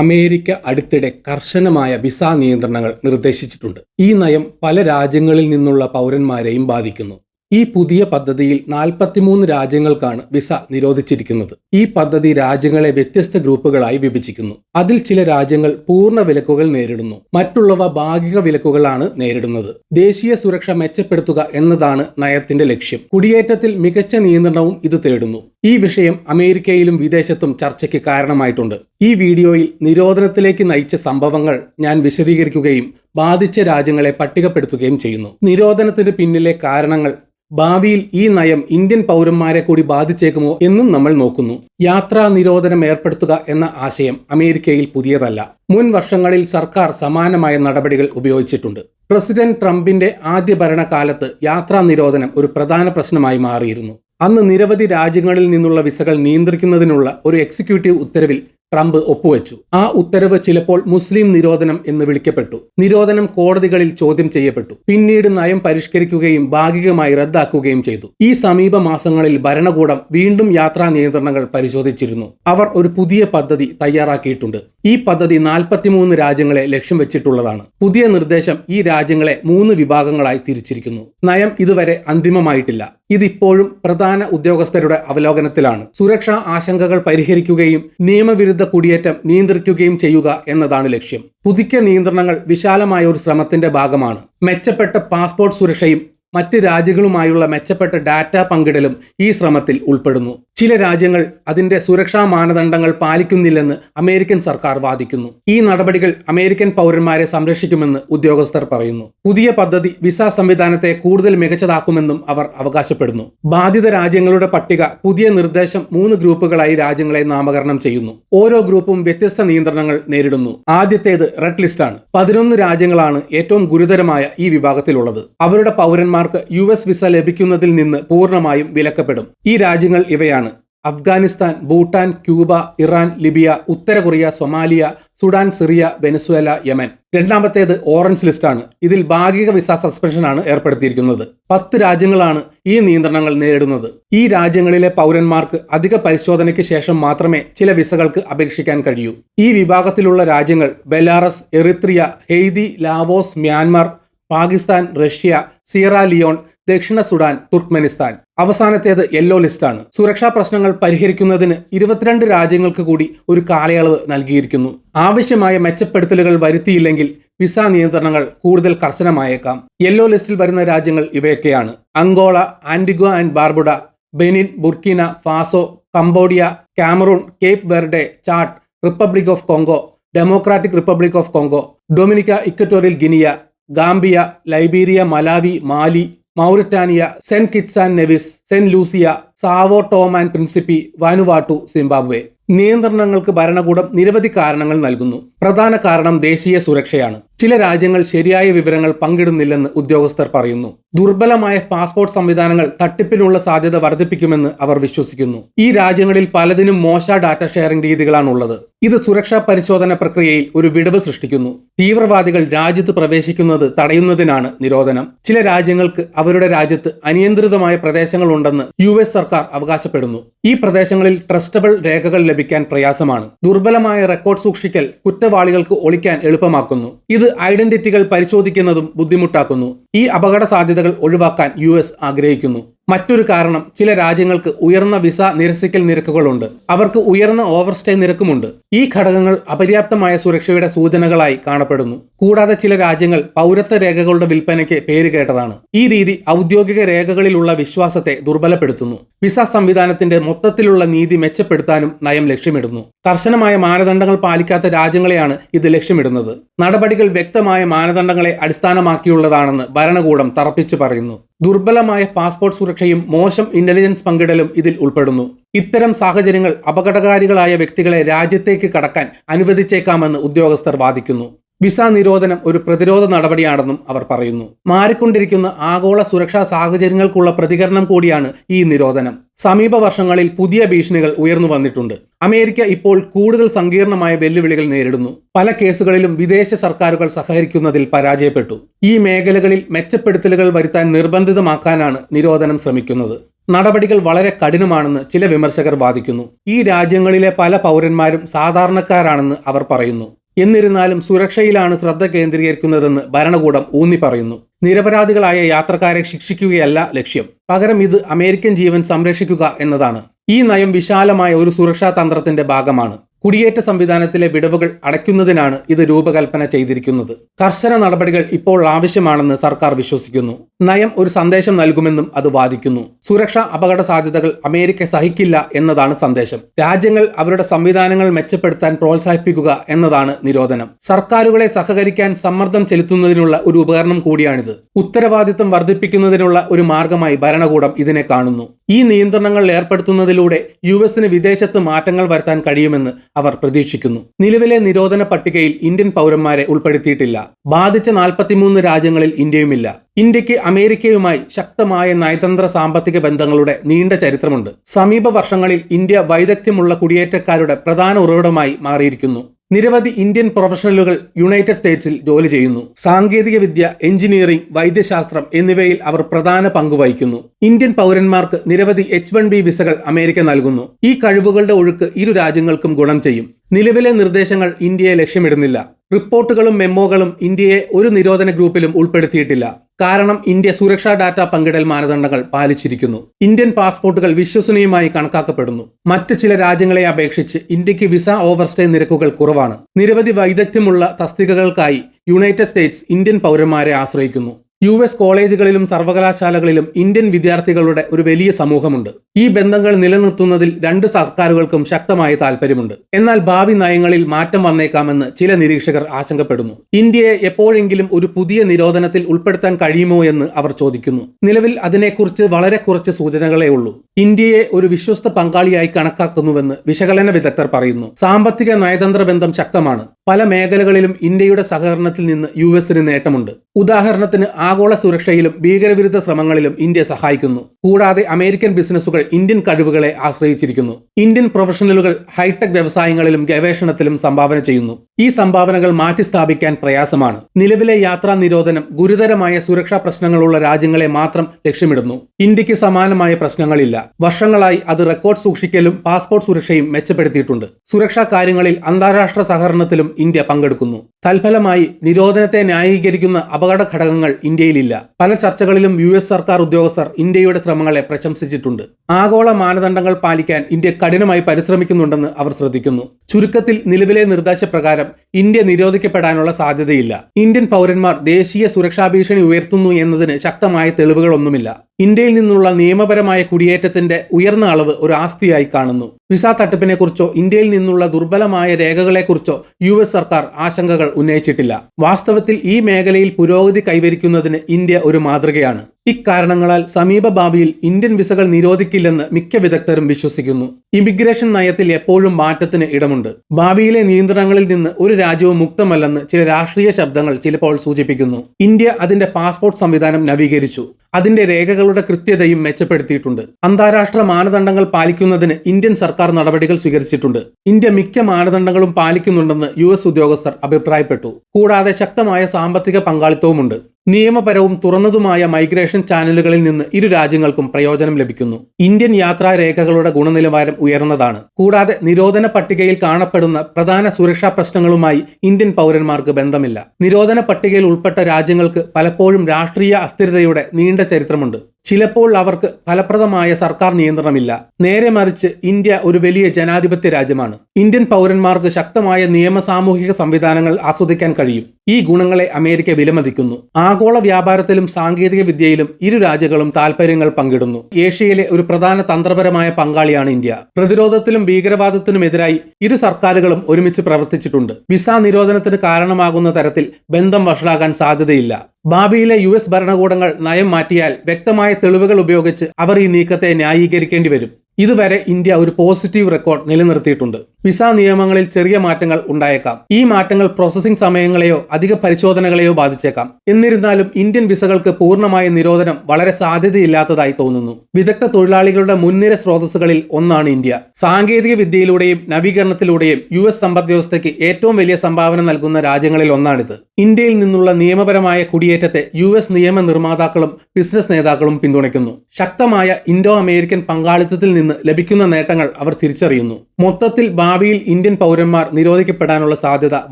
America അടുത്തിടെ കർശനമായ visa നിയന്ത്രണങ്ങൾ നിർദ്ദേശിച്ചിട്ടുണ്ട്. ഈ നയം പല രാജ്യങ്ങളിൽ നിന്നുള്ള പൗരന്മാരെയും ബാധിക്കുന്നു. ഈ പുതിയ പദ്ധതിയിൽ നാൽപ്പത്തിമൂന്ന് രാജ്യങ്ങൾക്കാണ് വിസ നിരോധിച്ചിരിക്കുന്നത്. ഈ പദ്ധതി രാജ്യങ്ങളെ വ്യത്യസ്ത ഗ്രൂപ്പുകളായി വിഭജിക്കുന്നു. അതിൽ ചില രാജ്യങ്ങൾ പൂർണ വിലക്കുകൾ നേരിടുന്നു. മറ്റുള്ളവ ഭാഗിക വിലക്കുകളാണ് നേരിടുന്നത്. ദേശീയ സുരക്ഷ മെച്ചപ്പെടുത്തുക എന്നതാണ് നയത്തിന്റെ ലക്ഷ്യം. കുടിയേറ്റത്തിൽ മികച്ച നിയന്ത്രണവും ഇത് തേടുന്നു. ഈ വിഷയം അമേരിക്കയിലും വിദേശത്തും ചർച്ചയ്ക്ക് കാരണമായിട്ടുണ്ട്. ഈ വീഡിയോയിൽ നിരോധനത്തിലേക്ക് നയിച്ച സംഭവങ്ങൾ ഞാൻ വിശദീകരിക്കുകയും ബാധിച്ച രാജ്യങ്ങളെ പട്ടികപ്പെടുത്തുകയും ചെയ്യുന്നു. നിരോധനത്തിന് പിന്നിലെ കാരണങ്ങൾ ഭാവിയിൽ ഈ നയം ഇന്ത്യൻ പൗരന്മാരെ കൂടി ബാധിച്ചേക്കുമോ എന്നും നമ്മൾ നോക്കുന്നു. യാത്രാ നിരോധനം ഏർപ്പെടുത്തുക എന്ന ആശയം അമേരിക്കയിൽ പുതിയതല്ല. മുൻ വർഷങ്ങളിൽ സർക്കാർ സമാനമായ നടപടികൾ ഉപയോഗിച്ചിട്ടുണ്ട്. പ്രസിഡന്റ് ട്രംപിന്റെ ആദ്യ ഭരണകാലത്ത് യാത്രാ നിരോധനം ഒരു പ്രധാന പ്രശ്നമായി മാറിയിരുന്നു. അന്ന് നിരവധി രാജ്യങ്ങളിൽ നിന്നുള്ള വിസകൾ നിയന്ത്രിക്കുന്നതിനുള്ള ഒരു എക്സിക്യൂട്ടീവ് ഉത്തരവിൽ ട്രംപ് ഒപ്പുവെച്ചു. ആ ഉത്തരവ് ചിലപ്പോൾ മുസ്ലിം നിരോധനം എന്ന് വിളിക്കപ്പെട്ടു. നിരോധനം കോടതികളിൽ ചോദ്യം ചെയ്യപ്പെട്ടു. പിന്നീട് നയം പരിഷ്കരിക്കുകയും ഭാഗികമായി റദ്ദാക്കുകയും ചെയ്തു. ഈ സമീപ മാസങ്ങളിൽ ഭരണകൂടം വീണ്ടും യാത്രാ നിയന്ത്രണങ്ങൾ പരിശോധിച്ചിരുന്നു. അവർ ഒരു പുതിയ പദ്ധതി തയ്യാറാക്കിയിട്ടുണ്ട്. ഈ പദ്ധതി നാൽപ്പത്തിമൂന്ന് രാജ്യങ്ങളെ ലക്ഷ്യം വെച്ചിട്ടുള്ളതാണ്. പുതിയ നിർദ്ദേശം ഈ രാജ്യങ്ങളെ മൂന്ന് വിഭാഗങ്ങളായി തിരിച്ചിരിക്കുന്നു. നയം ഇതുവരെ അന്തിമമായിട്ടില്ല. ഇതിപ്പോഴും പ്രധാന ഉദ്യോഗസ്ഥരുടെ അവലോകനത്തിലാണ്. സുരക്ഷാ ആശങ്കകൾ പരിഹരിക്കുകയും നിയമവിരുദ്ധ കുടിയേറ്റം നിയന്ത്രിക്കുകയും ചെയ്യുക എന്നതാണ് ലക്ഷ്യം. പുതുക്കിയ നിയന്ത്രണങ്ങൾ വിശാലമായ ഒരു ശ്രമത്തിന്റെ ഭാഗമാണ്. മെച്ചപ്പെട്ട പാസ്പോർട്ട് സുരക്ഷയും മറ്റ് രാജ്യങ്ങളുമായുള്ള മെച്ചപ്പെട്ട ഡാറ്റ പങ്കിടലും ഈ ശ്രമത്തിൽ ഉൾപ്പെടുന്നു. ചില രാജ്യങ്ങൾ അതിന്റെ സുരക്ഷാ മാനദണ്ഡങ്ങൾ പാലിക്കുന്നില്ലെന്ന് അമേരിക്കൻ സർക്കാർ വാദിക്കുന്നു. ഈ നടപടികൾ അമേരിക്കൻ പൗരന്മാരെ സംരക്ഷിക്കുമെന്ന് ഉദ്യോഗസ്ഥർ പറയുന്നു. പുതിയ പദ്ധതി വിസ സംവിധാനത്തെ കൂടുതൽ മികച്ചതാക്കുമെന്നും അവർ അവകാശപ്പെടുന്നു. ബാധിത രാജ്യങ്ങളുടെ പട്ടിക പുതിയ നിർദ്ദേശം മൂന്ന് ഗ്രൂപ്പുകളായി രാജ്യങ്ങളെ നാമകരണം ചെയ്യുന്നു. ഓരോ ഗ്രൂപ്പും വ്യത്യസ്ത നിയന്ത്രണങ്ങൾ നേരിടുന്നു. ആദ്യത്തേത് റെഡ് ലിസ്റ്റ് ആണ് പതിനൊന്ന് രാജ്യങ്ങളാണ് ഏറ്റവും ഗുരുതരമായ ഈ വിഭാഗത്തിലുള്ളത്. അവരുടെ പൗരന്മാർക്ക് യു വിസ ലഭിക്കുന്നതിൽ നിന്ന് പൂർണമായും വിലക്കപ്പെടും. ഈ രാജ്യങ്ങൾ ഇവയാണ്. Afghanistan Bhutan Cuba Iran Libya ഉത്തര Korea Somalia Sudan Syria Venezuela Yemen. രണ്ടാമത്തേത് ഓറഞ്ച് ലിസ്റ്റാണ്. ഇതിൽ ഭാഗിക വിസ സസ്പെൻഷനാണ് ഏർപ്പെടുത്തിയിരിക്കുന്നത്. പത്ത് രാജ്യങ്ങളാണ് ഈ നിയന്ത്രണങ്ങൾ നേരിടുന്നത്. ഈ രാജ്യങ്ങളിലെ പൗരന്മാർക്ക് അധിക പരിശോധനയ്ക്ക് ശേഷം മാത്രമേ ചില വിസകൾക്ക് അപേക്ഷിക്കാൻ കഴിയൂ. ഈ വിഭാഗത്തിലുള്ള രാജ്യങ്ങൾ Belarus Eritrea Haiti Laos Myanmar Pakistan Russia Sierra Leone ദക്ഷിണ സുഡാൻ തുർക്ക്മെനിസ്ഥാൻ. അവസാനത്തേത് യെല്ലോ ലിസ്റ്റാണ്. സുരക്ഷാ പ്രശ്നങ്ങൾ പരിഹരിക്കുന്നതിന് ഇരുപത്തിരണ്ട് രാജ്യങ്ങൾക്ക് കൂടി ഒരു കാലയളവ് നൽകിയിരിക്കുന്നു. ആവശ്യമായ മെച്ചപ്പെടുത്തലുകൾ വരുത്തിയില്ലെങ്കിൽ വിസ നിയന്ത്രണങ്ങൾ കൂടുതൽ കർശനമായേക്കാം. യെല്ലോ ലിസ്റ്റിൽ വരുന്ന രാജ്യങ്ങൾ ഇവയൊക്കെയാണ്. Angola Antigua and Barbuda Benin Burkina Faso Cambodia Cameroon Cape Verde Chad Republic of Congo Democratic Republic of Congo Dominica Equatorial Guinea Gambia Liberia Malawi Mali Mauritania Saint Kitts and Nevis Saint Lucia Sao Tome and Principe Vanuatu Zimbabwe. നിയന്ത്രണങ്ങൾക്ക് ഭരണകൂടം നിരവധി കാരണങ്ങൾ നൽകുന്നു. പ്രധാന കാരണം ദേശീയ സുരക്ഷയാണ്. ചില രാജ്യങ്ങൾ ശരിയായ വിവരങ്ങൾ പങ്കിടുന്നില്ലെന്ന് ഉദ്യോഗസ്ഥർ പറയുന്നു. ദുർബലമായ പാസ്പോർട്ട് സംവിധാനങ്ങൾ തട്ടിപ്പിനുള്ള സാധ്യത വർദ്ധിപ്പിക്കുമെന്ന് അവർ വിശ്വസിക്കുന്നു. ഈ രാജ്യങ്ങളിൽ പലതിനും മോശ ഡാറ്റ ഷെയറിംഗ് രീതികളാണുള്ളത്. ഇത് സുരക്ഷാ പരിശോധന പ്രക്രിയയിൽ ഒരു വിടവ് സൃഷ്ടിക്കുന്നു. തീവ്രവാദികൾ രാജ്യത്ത് പ്രവേശിക്കുന്നത് തടയുന്നതിനാണ് നിരോധനം. ചില രാജ്യങ്ങൾക്ക് അവരുടെ രാജ്യത്ത് അനിയന്ത്രിതമായ പ്രദേശങ്ങളുണ്ടെന്ന് യു എസ് സർക്കാർ അവകാശപ്പെടുന്നു. ഈ പ്രദേശങ്ങളിൽ ട്രസ്റ്റബിൾ രേഖകൾ ലഭിക്കാൻ പ്രയാസമാണ്. ദുർബലമായ റെക്കോർഡ് സൂക്ഷിക്കൽ കുറ്റവാളികൾക്ക് ഒളിക്കാൻ എളുപ്പമാക്കുന്നു. ഇത് ഐഡന്റിറ്റികൾ പരിശോധിക്കുന്നതും ബുദ്ധിമുട്ടാക്കുന്നു. ഈ അപകട സാധ്യതകൾ ഒഴിവാക്കാൻ യു ആഗ്രഹിക്കുന്നു. മറ്റൊരു കാരണം ചില രാജ്യങ്ങൾക്ക് ഉയർന്ന വിസ നിരസിക്കൽ നിരക്കുകളുണ്ട്. അവർക്ക് ഉയർന്ന ഓവർസ്റ്റേ നിരക്കുമുണ്ട്. ഈ ഘടകങ്ങൾ അപര്യാപ്തമായ സുരക്ഷയുടെ സൂചനകളായി കാണപ്പെടുന്നു. കൂടാതെ ചില രാജ്യങ്ങൾ പൗരത്വ രേഖകളുടെ വിൽപ്പനയ്ക്ക് പേരുകേട്ടതാണ് ഈ രീതി ഔദ്യോഗിക രേഖകളിലുള്ള വിശ്വാസത്തെ ദുർബലപ്പെടുത്തുന്നു. വിസ സംവിധാനത്തിന്റെ മൊത്തത്തിലുള്ള നീതി മെച്ചപ്പെടുത്താനും നയം ലക്ഷ്യമിടുന്നു. കർശനമായ മാനദണ്ഡങ്ങൾ പാലിക്കാത്ത രാജ്യങ്ങളെയാണ് ഇത് ലക്ഷ്യമിടുന്നത്. നടപടികൾ വ്യക്തമായ മാനദണ്ഡങ്ങളെ അടിസ്ഥാനമാക്കിയുള്ളതാണെന്ന് ഭരണകൂടം തറപ്പിച്ചു പറയുന്നു. ദുർബലമായ പാസ്പോർട്ട് സുരക്ഷയും മോശം ഇന്റലിജൻസ് പങ്കിടലും ഇതിൽ ഉൾപ്പെടുന്നു. ഇത്തരം സാഹചര്യങ്ങൾ അപകടകാരികളായ വ്യക്തികളെ രാജ്യത്തേക്ക് കടക്കാൻ അനുവദിച്ചേക്കാമെന്ന് ഉദ്യോഗസ്ഥർ വാദിക്കുന്നു. വിസ നിരോധനം ഒരു പ്രതിരോധ നടപടിയാണെന്നും അവർ പറയുന്നു. മാറിക്കൊണ്ടിരിക്കുന്ന ആഗോള സുരക്ഷാ സാഹചര്യങ്ങൾക്കുള്ള പ്രതികരണം കൂടിയാണ് ഈ നിരോധനം. സമീപ വർഷങ്ങളിൽ പുതിയ ഭീഷണികൾ ഉയർന്നു വന്നിട്ടുണ്ട്. അമേരിക്ക ഇപ്പോൾ കൂടുതൽ സങ്കീർണമായ വെല്ലുവിളികൾ നേരിടുന്നു. പല കേസുകളിലും വിദേശ സർക്കാരുകൾ സഹകരിക്കുന്നതിൽ പരാജയപ്പെട്ടു. ഈ മേഖലകളിൽ മെച്ചപ്പെടുത്തലുകൾ വരുത്താൻ നിർബന്ധിതമാക്കാനാണ് നിരോധനം ശ്രമിക്കുന്നത്. നടപടികൾ വളരെ കഠിനമാണെന്ന് ചില വിമർശകർ വാദിക്കുന്നു. ഈ രാജ്യങ്ങളിലെ പല പൗരന്മാരും സാധാരണക്കാരാണെന്ന് അവർ പറയുന്നു. എന്നിരുന്നാലും സുരക്ഷയിലാണ് ശ്രദ്ധ കേന്ദ്രീകരിക്കുന്നതെന്ന് ഭരണകൂടം ഊന്നി പറയുന്നു. നിരപരാധികളായ യാത്രക്കാരെ ശിക്ഷിക്കുകയല്ല ലക്ഷ്യം. പകരം ഇത് അമേരിക്കൻ ജീവൻ സംരക്ഷിക്കുക എന്നതാണ്. ഈ നയം വിശാലമായ ഒരു സുരക്ഷാ തന്ത്രത്തിന്റെ ഭാഗമാണ്. കുടിയേറ്റ സംവിധാനത്തിലെ വിടവുകൾ അടയ്ക്കുന്നതിനാണ് ഇത് രൂപകൽപ്പന ചെയ്തിരിക്കുന്നത്. കർശന നടപടികൾ ഇപ്പോൾ ആവശ്യമാണെന്ന് സർക്കാർ വിശ്വസിക്കുന്നു. നയം ഒരു സന്ദേശം നൽകുമെന്നും അത് വാദിക്കുന്നു. സുരക്ഷാ അപകട സാധ്യതകൾ അമേരിക്ക സഹിക്കില്ല എന്നതാണ് സന്ദേശം. രാജ്യങ്ങൾ അവരുടെ സംവിധാനങ്ങൾ മെച്ചപ്പെടുത്താൻ പ്രോത്സാഹിപ്പിക്കുക എന്നതാണ് നിരോധനം. സർക്കാരുകളെ സഹകരിക്കാൻ സമ്മർദ്ദം ചെലുത്തുന്നതിനുള്ള ഒരു ഉപകരണം കൂടിയാണിത്. ഉത്തരവാദിത്തം വർദ്ധിപ്പിക്കുന്നതിനുള്ള ഒരു മാർഗമായി ഭരണകൂടം ഇതിനെ കാണുന്നു. ഈ നിയന്ത്രണങ്ങൾ ഏർപ്പെടുത്തുന്നതിലൂടെ യു എസിന് വിദേശത്ത് മാറ്റങ്ങൾ വരുത്താൻ കഴിയുമെന്ന് അവർ പ്രതീക്ഷിക്കുന്നു. നിലവിലെ നിരോധന പട്ടികയിൽ ഇന്ത്യൻ പൗരന്മാരെ ഉൾപ്പെടുത്തിയിട്ടില്ല. ബാധിച്ച നാൽപ്പത്തിമൂന്ന് രാജ്യങ്ങളിൽ ഇന്ത്യയുമില്ല. ഇന്ത്യയ്ക്ക് അമേരിക്കയുമായി ശക്തമായ നയതന്ത്ര സാമ്പത്തിക ബന്ധങ്ങളുടെ നീണ്ട ചരിത്രമുണ്ട്. സമീപ വർഷങ്ങളിൽ ഇന്ത്യ വൈദഗ്ധ്യമുള്ള കുടിയേറ്റക്കാരുടെ പ്രധാന ഉറവിടമായി മാറിയിരിക്കുന്നു. നിരവധി ഇന്ത്യൻ പ്രൊഫഷണലുകൾ യുണൈറ്റഡ് സ്റ്റേറ്റ്സിൽ ജോലി ചെയ്യുന്നു. സാങ്കേതിക വിദ്യ എഞ്ചിനീയറിംഗ് വൈദ്യശാസ്ത്രം എന്നിവയിൽ അവർ പ്രധാന പങ്ക് വഹിക്കുന്നു. ഇന്ത്യൻ പൗരന്മാർക്ക് നിരവധി എച്ച് വൺ ബി വിസകൾ അമേരിക്ക നൽകുന്നു. ഈ കഴിവുകളുടെ ഒഴുക്ക് ഇരു രാജ്യങ്ങൾക്കും ഗുണം ചെയ്യും. നിലവിലെ നിർദ്ദേശങ്ങൾ ഇന്ത്യയെ ലക്ഷ്യമിടുന്നില്ല. റിപ്പോർട്ടുകളും മെമ്മോകളും ഇന്ത്യയെ ഒരു നിരോധന ഗ്രൂപ്പിലും ഉൾപ്പെടുത്തിയിട്ടില്ല. കാരണം ഇന്ത്യ സുരക്ഷാ ഡാറ്റ പങ്കിടൽ മാനദണ്ഡങ്ങൾ പാലിച്ചിരിക്കുന്നു. ഇന്ത്യൻ പാസ്പോർട്ടുകൾ വിശ്വസനീയമായി കണക്കാക്കപ്പെടുന്നു. മറ്റ് ചില രാജ്യങ്ങളെ അപേക്ഷിച്ച് ഇന്ത്യയ്ക്ക് വിസ ഓവർസ്റ്റേ നിരക്കുകൾ കുറവാണ്. നിരവധി വൈദഗ്ധ്യമുള്ള തസ്തികകൾക്കായി യുണൈറ്റഡ് സ്റ്റേറ്റ്സ് ഇന്ത്യൻ പൗരന്മാരെ ആശ്രയിക്കുന്നു. യു എസ് കോളേജുകളിലും സർവകലാശാലകളിലും ഇന്ത്യൻ വിദ്യാർത്ഥികളുടെ ഒരു വലിയ സമൂഹമുണ്ട്. ഈ ബന്ധങ്ങൾ നിലനിർത്തുന്നതിൽ രണ്ട് സർക്കാരുകൾക്കും ശക്തമായ താൽപ്പര്യമുണ്ട്. എന്നാൽ ഭാവി നയങ്ങളിൽ മാറ്റം വന്നേക്കാമെന്ന് ചില നിരീക്ഷകർ ആശങ്കപ്പെടുന്നു. ഇന്ത്യയെ എപ്പോഴെങ്കിലും ഒരു പുതിയ നിരോധനത്തിൽ ഉൾപ്പെടുത്താൻ കഴിയുമോ എന്ന് അവർ ചോദിക്കുന്നു. നിലവിൽ അതിനെക്കുറിച്ച് വളരെ കുറച്ച് സൂചനകളേ ഉള്ളൂ. ഇന്ത്യയെ ഒരു വിശ്വസ്ത പങ്കാളിയായി കണക്കാക്കുന്നുവെന്ന് വിശകലന വിദഗ്ധർ പറയുന്നു. സാമ്പത്തിക നയതന്ത്ര ബന്ധം ശക്തമാണ്. പല മേഖലകളിലും ഇന്ത്യയുടെ സഹകരണത്തിൽ നിന്ന് യു എസിന് നേട്ടമുണ്ട്. ഉദാഹരണത്തിന് ആഗോള സുരക്ഷയിലും ഭീകരവിരുദ്ധ ശ്രമങ്ങളിലും ഇന്ത്യ സഹായിക്കുന്നു. കൂടാതെ അമേരിക്കൻ ബിസിനസ്സുകൾ ഇന്ത്യൻ കഴിവുകളെ ആശ്രയിച്ചിരിക്കുന്നു. ഇന്ത്യൻ പ്രൊഫഷണലുകൾ ഹൈടെക് വ്യവസായങ്ങളിലും ഗവേഷണത്തിലും സംഭാവന ചെയ്യുന്നു. ഈ സംഭാവനകൾ മാറ്റിസ്ഥാപിക്കാൻ പ്രയാസമാണ്. നിലവിലെ യാത്രാ നിരോധനം ഗുരുതരമായ സുരക്ഷാ പ്രശ്നങ്ങളുള്ള രാജ്യങ്ങളെ മാത്രം ലക്ഷ്യമിടുന്നു. ഇന്ത്യയ്ക്ക് സമാനമായ പ്രശ്നങ്ങളില്ല. വർഷങ്ങളായി അത് റെക്കോർഡ് സൂക്ഷിക്കലും പാസ്പോർട്ട് സുരക്ഷയും മെച്ചപ്പെടുത്തിയിട്ടുണ്ട്. സുരക്ഷാ കാര്യങ്ങളിൽ അന്താരാഷ്ട്ര സഹകരണത്തിലും ഇന്ത്യ പങ്കെടുക്കുന്നു. തൽഫലമായി നിരോധനത്തെ ന്യായീകരിക്കുന്ന അപകട ഘടകങ്ങൾ ഇന്ത്യയിലില്ല. പല ചർച്ചകളിലും യു എസ് സർക്കാർ ഉദ്യോഗസ്ഥർ ഇന്ത്യയുടെ ശ്രമങ്ങളെ പ്രശംസിച്ചിട്ടുണ്ട്. ആഗോള മാനദണ്ഡങ്ങൾ പാലിക്കാൻ ഇന്ത്യ കഠിനമായി പരിശ്രമിക്കുന്നുണ്ടെന്ന് അവർ ശ്രദ്ധിക്കുന്നു. ചുരുക്കത്തിൽ നിലവിലെ നിർദ്ദേശപ്രകാരം ഇന്ത്യ നിരോധിക്കപ്പെടാനുള്ള സാധ്യതയില്ല. ഇന്ത്യൻ പൗരന്മാർ ദേശീയ സുരക്ഷാ ഭീഷണി ഉയർത്തുന്നു എന്നതിന് ശക്തമായ തെളിവുകളൊന്നുമില്ല. ഇന്ത്യയിൽ നിന്നുള്ള നിയമപരമായ കുടിയേറ്റത്തിന്റെ ഉയർന്ന അളവ് ഒരു ആസ്തിയായി കാണുന്നു. വിസ തട്ടിപ്പിനെക്കുറിച്ചോ ഇന്ത്യയിൽ നിന്നുള്ള ദുർബലമായ രേഖകളെക്കുറിച്ചോ യു എസ് സർക്കാർ ആശങ്കകൾ ഉന്നയിച്ചിട്ടില്ല. വാസ്തവത്തിൽ ഈ മേഖലയിൽ പുരോഗതി കൈവരിക്കുന്നതിന് ഇന്ത്യ ഒരു മാതൃകയാണ്. ഇക്കാരണങ്ങളാൽ സമീപ ഭാവിയിൽ ഇന്ത്യൻ വിസകൾ നിരോധിക്കില്ലെന്ന് മിക്ക വിദഗ്ധരും വിശ്വസിക്കുന്നു. ഇമിഗ്രേഷൻ നയത്തിൽ എപ്പോഴും മാറ്റത്തിന് ഇടമുണ്ട്. ഭാവിയിലെ നിയന്ത്രണങ്ങളിൽ നിന്ന് ഒരു രാജ്യവും മുക്തമല്ലെന്ന് ചില രാഷ്ട്രീയ ശബ്ദങ്ങൾ ചിലപ്പോൾ സൂചിപ്പിക്കുന്നു. ഇന്ത്യ അതിന്റെ പാസ്പോർട്ട് സംവിധാനം നവീകരിച്ചു. അതിന്റെ രേഖകളുടെ കൃത്യതയും മെച്ചപ്പെടുത്തിയിട്ടുണ്ട്. അന്താരാഷ്ട്ര മാനദണ്ഡങ്ങൾ പാലിക്കുന്നതിന് ഇന്ത്യൻ സർക്കാർ നടപടികൾ സ്വീകരിച്ചിട്ടുണ്ട്. ഇന്ത്യ മിക്ക മാനദണ്ഡങ്ങളും പാലിക്കുന്നുണ്ടെന്ന് യു ഉദ്യോഗസ്ഥർ അഭിപ്രായപ്പെട്ടു. കൂടാതെ ശക്തമായ സാമ്പത്തിക പങ്കാളിത്തവുമുണ്ട്. നിയമപരവും തുറന്നതുമായ മൈഗ്രേഷൻ ചാനലുകളിൽ നിന്ന് ഇരു രാജ്യങ്ങൾക്കും പ്രയോജനം ലഭിക്കുന്നു. ഇന്ത്യൻ യാത്രാ രേഖകളുടെ ഗുണനിലവാരം ഉയർന്നതാണ്. കൂടാതെ നിരോധന പട്ടികയിൽ കാണപ്പെടുന്ന പ്രധാന സുരക്ഷാ പ്രശ്നങ്ങളുമായി ഇന്ത്യൻ പൗരന്മാർക്ക് ബന്ധമില്ല. നിരോധന പട്ടികയിൽ ഉൾപ്പെട്ട രാജ്യങ്ങൾക്ക് പലപ്പോഴും രാഷ്ട്രീയ അസ്ഥിരതയുടെ നീണ്ട ചരിത്രമുണ്ട്. ചിലപ്പോൾ അവർക്ക് ഫലപ്രദമായ സർക്കാർ നിയന്ത്രണമില്ല. നേരെ മറിച്ച് ഇന്ത്യ ഒരു വലിയ ജനാധിപത്യ രാജ്യമാണ്. ഇന്ത്യൻ പൗരന്മാർക്ക് ശക്തമായ നിയമ സാമൂഹിക സംവിധാനങ്ങൾ ആസ്വദിക്കാൻ കഴിയും. ഈ ഗുണങ്ങളെ അമേരിക്ക വിലമതിക്കുന്നു. ആഗോള വ്യാപാരത്തിലും സാങ്കേതിക വിദ്യയിലും ഇരു രാജ്യങ്ങളും താൽപര്യങ്ങൾ പങ്കിടുന്നു. ഏഷ്യയിലെ ഒരു പ്രധാന തന്ത്രപരമായ പങ്കാളിയാണ് ഇന്ത്യ. പ്രതിരോധത്തിലും ഭീകരവാദത്തിനുമെതിരായി ഇരു സർക്കാരുകളും ഒരുമിച്ച് പ്രവർത്തിച്ചിട്ടുണ്ട്. വിസ നിരോധനത്തിന് കാരണമാകുന്ന തരത്തിൽ ബന്ധം വഷളാകാൻ സാധ്യതയില്ല. ഭാവിയിലെ യു എസ് ഭരണകൂടങ്ങൾ നയം മാറ്റിയാൽ വ്യക്തമായ തെളിവുകൾ ഉപയോഗിച്ച് അവർ ഈ നീക്കത്തെ ന്യായീകരിക്കേണ്ടി വരും. ഇതുവരെ ഇന്ത്യ ഒരു പോസിറ്റീവ് റെക്കോർഡ് നിലനിർത്തിയിട്ടുണ്ട്. വിസ നിയമങ്ങളിൽ ചെറിയ മാറ്റങ്ങൾ ഉണ്ടായേക്കാം. ഈ മാറ്റങ്ങൾ പ്രോസസ്സിംഗ് സമയങ്ങളെയോ അധിക പരിശോധനകളെയോ ബാധിച്ചേക്കാം. എന്നിരുന്നാലും ഇന്ത്യൻ വിസകൾക്ക് പൂർണമായ നിരോധനം വളരെ സാധ്യതയില്ലാത്തതായി തോന്നുന്നു. വിദഗ്ധ തൊഴിലാളികളുടെ മുൻനിര സ്രോതസ്സുകളിൽ ഒന്നാണ് ഇന്ത്യ. സാങ്കേതിക വിദ്യയിലൂടെയും നവീകരണത്തിലൂടെയും യു എസ് സമ്പദ് വ്യവസ്ഥയ്ക്ക് ഏറ്റവും വലിയ സംഭാവന നൽകുന്ന രാജ്യങ്ങളിൽ ഒന്നാണിത്. ഇന്ത്യയിൽ നിന്നുള്ള നിയമപരമായ കുടിയേറ്റത്തെ യു എസ് നിയമ നിർമ്മാതാക്കളും ബിസിനസ് നേതാക്കളും പിന്തുണയ്ക്കുന്നു. ശക്തമായ ഇൻഡോ അമേരിക്കൻ പങ്കാളിത്തത്തിൽ നിന്ന് ലഭിക്കുന്ന നേട്ടങ്ങൾ അവർ തിരിച്ചറിയുന്നു. മൊത്തത്തിൽ ഭാവിയിൽ ഇന്ത്യൻ പൗരന്മാർ നിരോധിക്കപ്പെടാനുള്ള സാധ്യത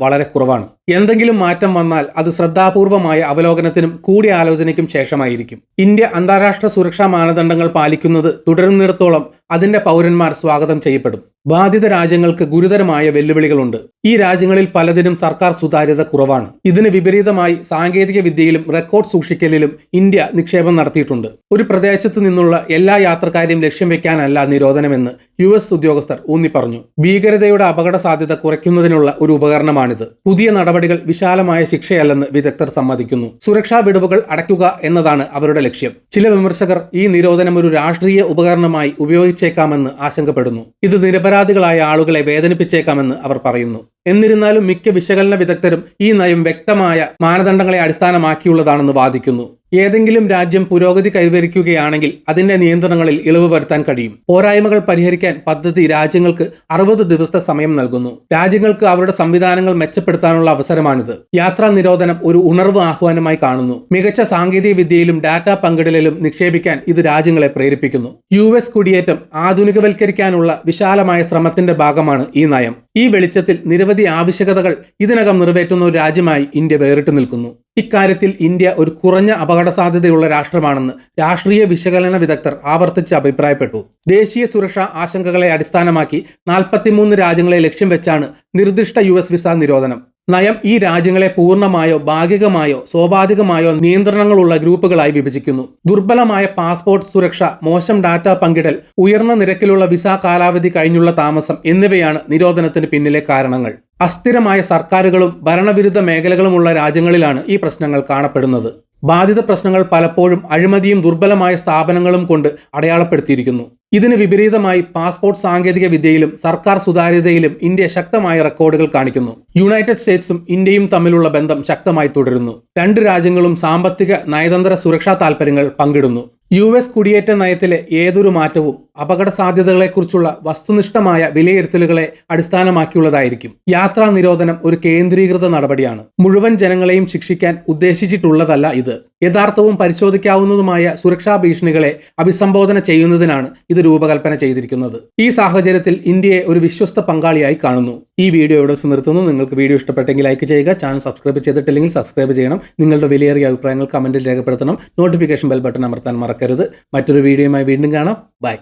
വളരെ കുറവാണ്. എന്തെങ്കിലും മാറ്റം വന്നാൽ അത് ശ്രദ്ധാപൂർവമായ അവലോകനത്തിനും കൂടിയാലോചനയ്ക്കും ശേഷമായിരിക്കും. ഇന്ത്യ അന്താരാഷ്ട്ര സുരക്ഷാ മാനദണ്ഡങ്ങൾ പാലിക്കുന്നത് തുടരുന്നിടത്തോളം അതിന്റെ പൗരന്മാർ സ്വാഗതം ചെയ്യപ്പെടും. ബാധിത രാജ്യങ്ങൾക്ക് ഗുരുതരമായ വെല്ലുവിളികളുണ്ട്. ഈ രാജ്യങ്ങളിൽ പലതിനും സർക്കാർ സുതാര്യത കുറവാണ്. ഇതിന് വിപരീതമായി സാങ്കേതിക വിദ്യയിലും റെക്കോർഡ് സൂക്ഷിക്കലിലും ഇന്ത്യ നിക്ഷേപം നടത്തിയിട്ടുണ്ട്. ഒരു പ്രദേശത്ത് നിന്നുള്ള എല്ലാ യാത്രക്കാരെയും ലക്ഷ്യം വെക്കാനല്ല നിരോധനമെന്ന് യു എസ് ഉദ്യോഗസ്ഥർ ഊന്നിപ്പറഞ്ഞു. ഭീകരതയുടെ അപകട സാധ്യത കുറയ്ക്കുന്നതിനുള്ള ഒരു ഉപകരണമാണിത്. പുതിയ നടപടികൾ വിശാലമായ ശിക്ഷയല്ലെന്ന് വിദഗ്ധർ സമ്മതിക്കുന്നു. സുരക്ഷാ വിടവുകൾ അടയ്ക്കുക എന്നതാണ് അവരുടെ ലക്ഷ്യം. ചില വിമർശകർ ഈ നിരോധനം ഒരു രാഷ്ട്രീയ ഉപകരണമായി ഉപയോഗിച്ചേക്കാമെന്ന് ആശങ്കപ്പെടുന്നു. ഇത് നിരപരാധികളായ ആളുകളെ വേദനിപ്പിച്ചേക്കാമെന്ന് അവർ പറയുന്നു. എന്നിരുന്നാലും മിക്ക വിശകലന വിദഗ്ധരും ഈ നയം വ്യക്തമായ മാനദണ്ഡങ്ങളെ അടിസ്ഥാനമാക്കിയുള്ളതാണെന്ന് വാദിക്കുന്നു. ഏതെങ്കിലും രാജ്യം പുരോഗതി കൈവരിക്കുകയാണെങ്കിൽ അതിന്റെ നിയന്ത്രണങ്ങളിൽ ഇളവ് വരുത്താൻ കഴിയും. പോരായ്മകൾ പരിഹരിക്കാൻ പദ്ധതി രാജ്യങ്ങൾക്ക് അറുപത് ദിവസത്തെ സമയം നൽകുന്നു. രാജ്യങ്ങൾക്ക് അവരുടെ സംവിധാനങ്ങൾ മെച്ചപ്പെടുത്താനുള്ള അവസരമാണിത്. യാത്രാ നിരോധനം ഒരു ഉണർവ് ആഹ്വാനമായി കാണുന്നു. മികച്ച സാങ്കേതിക വിദ്യയിലും ഡാറ്റ പങ്കിടലിലും നിക്ഷേപിക്കാൻ ഇത് രാജ്യങ്ങളെ പ്രേരിപ്പിക്കുന്നു. യു എസ് കുടിയേറ്റം ആധുനികവൽക്കരിക്കാനുള്ള വിശാലമായ ശ്രമത്തിന്റെ ഭാഗമാണ് ഈ നയം. ഈ വെളിച്ചത്തിൽ നിരവധി ആവശ്യകതകൾ ഇതിനകം നിറവേറ്റുന്ന ഒരു രാജ്യമായി ഇന്ത്യ വേറിട്ട് നിൽക്കുന്നു. ഇക്കാര്യത്തിൽ ഇന്ത്യ ഒരു കുറഞ്ഞ അപകട സാധ്യതയുള്ള രാഷ്ട്രമാണെന്ന് രാഷ്ട്രീയ വിശകലന വിദഗ്ധർ ആവർത്തിച്ച് അഭിപ്രായപ്പെട്ടു. ദേശീയ സുരക്ഷാ ആശങ്കകളെ അടിസ്ഥാനമാക്കി നാൽപ്പത്തിമൂന്ന് രാജ്യങ്ങളെ ലക്ഷ്യം വെച്ചാണ് നിർദ്ദിഷ്ട യു വിസ നിരോധനം. നയം ഈ രാജ്യങ്ങളെ പൂർണമായോ ഭാഗികമായോ സ്വാഭാവികമായോ നിയന്ത്രണങ്ങളുള്ള ഗ്രൂപ്പുകളായി വിഭജിക്കുന്നു. ദുർബലമായ പാസ്പോർട്ട് സുരക്ഷ മോശം ഡാറ്റ പങ്കിടൽ ഉയർന്ന നിരക്കിലുള്ള വിസ കാലാവധി കഴിഞ്ഞുള്ള താമസം എന്നിവയാണ് നിരോധനത്തിന് പിന്നിലെ കാരണങ്ങൾ. അസ്ഥിരമായ സർക്കാരുകളും ഭരണവിരുദ്ധ മേഖലകളുമുള്ള രാജ്യങ്ങളിലാണ് ഈ പ്രശ്നങ്ങൾ കാണപ്പെടുന്നത്. ബാധിത പ്രശ്നങ്ങൾ പലപ്പോഴും അഴിമതിയും ദുർബലമായ സ്ഥാപനങ്ങളും കൊണ്ട് അടയാളപ്പെടുത്തിയിരിക്കുന്നു. ഇതിന് വിപരീതമായി പാസ്പോർട്ട് സാങ്കേതിക വിദ്യയിലും സർക്കാർ സുതാര്യതയിലും ഇന്ത്യ ശക്തമായ റെക്കോർഡുകൾ കാണിക്കുന്നു. യുണൈറ്റഡ് സ്റ്റേറ്റ്സും ഇന്ത്യയും തമ്മിലുള്ള ബന്ധം ശക്തമായി തുടരുന്നു. രണ്ട് രാജ്യങ്ങളും സാമ്പത്തിക നയതന്ത്ര സുരക്ഷാ താൽപ്പര്യങ്ങൾ പങ്കിടുന്നു. യു എസ് കുടിയേറ്റ നയത്തിലെ ഏതൊരു മാറ്റവും അപകട സാധ്യതകളെക്കുറിച്ചുള്ള വസ്തുനിഷ്ഠമായ വിലയിരുത്തലുകളെ അടിസ്ഥാനമാക്കിയുള്ളതായിരിക്കും. യാത്രാ നിരോധനം ഒരു കേന്ദ്രീകൃത നടപടിയാണ്. മുഴുവൻ ജനങ്ങളെയും ശിക്ഷിക്കാൻ ഉദ്ദേശിച്ചിട്ടുള്ളതല്ല ഇത്. യഥാർത്ഥവും പരിശോധിക്കാവുന്നതുമായ സുരക്ഷാ ഭീഷണികളെ അഭിസംബോധന ചെയ്യുന്നതിനാണ് ഇത് രൂപകൽപ്പന ചെയ്തിരിക്കുന്നത്. ഈ സാഹചര്യത്തിൽ ഇന്ത്യയെ ഒരു വിശ്വസ്ത പങ്കാളിയായി കാണുന്നു. ഈ വീഡിയോ ഇവിടെ നിർത്തുന്നു. നിങ്ങൾക്ക് വീഡിയോ ഇഷ്ടപ്പെട്ടെങ്കിൽ ലൈക്ക് ചെയ്യുക ചാനൽ സബ്സ്ക്രൈബ് ചെയ്തിട്ടില്ലെങ്കിൽ സബ്സ്ക്രൈബ് ചെയ്യണം. നിങ്ങളുടെ വിലയേറിയ അഭിപ്രായങ്ങൾ കമന്റിൽ രേഖപ്പെടുത്തണം. നോട്ടിഫിക്കേഷൻ ബെൽ ബട്ടൺ അമർത്താൻ മറക്കരുത്. മറ്റൊരു വീഡിയോയുമായി വീണ്ടും കാണാം. ബൈ.